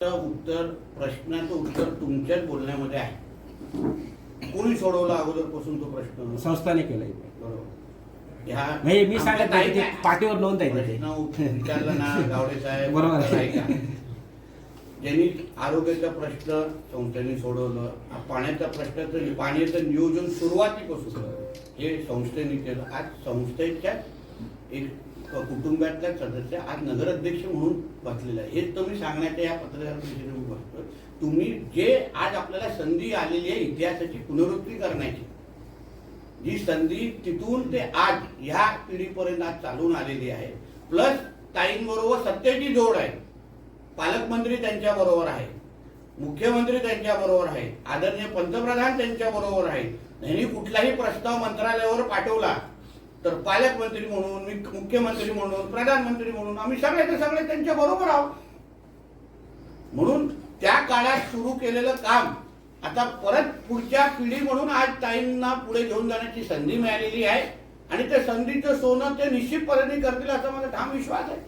उत्तर प्रश्नाचं उत्तर तुमच्याच बोलण्यामध्ये आहे. कोणी सोडवला अगोदरपासून तो प्रश्न? संस्थाने केलंय बरोबर. म्हणजे मी सांगत नाही ते पाठीवर नोंद आहे प्रश्न. विचारला ना गावडे साहेब बरोबर? ज्यांनी आरोग्याचा प्रश्न संस्थेने सोडवलं पाण्याचा प्रश्नाचं पाण्याचं नियोजन सुरुवातीपासून हे संस्थेने केलं. आज संस्थेच्या एक कुटुंबातल्या सदस्य आज नगराध्यक्ष म्हणून बसलेला आहे हेच तुम्ही सांगण्याच्या या पत्रकार परिषदेमध्ये बसतो तुम्ही जे आज आपल्याला संधी आलेली आहे इतिहासाची पुनरुक्ती करण्याची जी संधी तिथून ते आज ह्या पिढीपर्यंत आज चालून आलेली आहे प्लस ताईंबरोबर सत्तेची जोड आहे पालकमंत्री त्यांच्या बरोबर आहे मुख्यमंत्री त्यांच्या बरोबर आहे आदरणीय पंतप्रधान त्यांच्या बरोबर आहे त्यांनी कुठलाही प्रस्ताव मंत्रालयावर पाठवला तर पालकमंत्री म्हणून मी मुख्यमंत्री म्हणून प्रधानमंत्री म्हणून आम्ही सगळे ते सगळे त्यांच्या बरोबर आहोत. म्हणून त्या काळात सुरू केलेलं काम आता परत पुढच्या पिढी म्हणून आज ताईंना पुढे घेऊन जाण्याची संधी मिळालेली आहे आणि त्या संधीचं सोनं ते निश्चितपणे करतील असा माझा ठाम विश्वास आहे.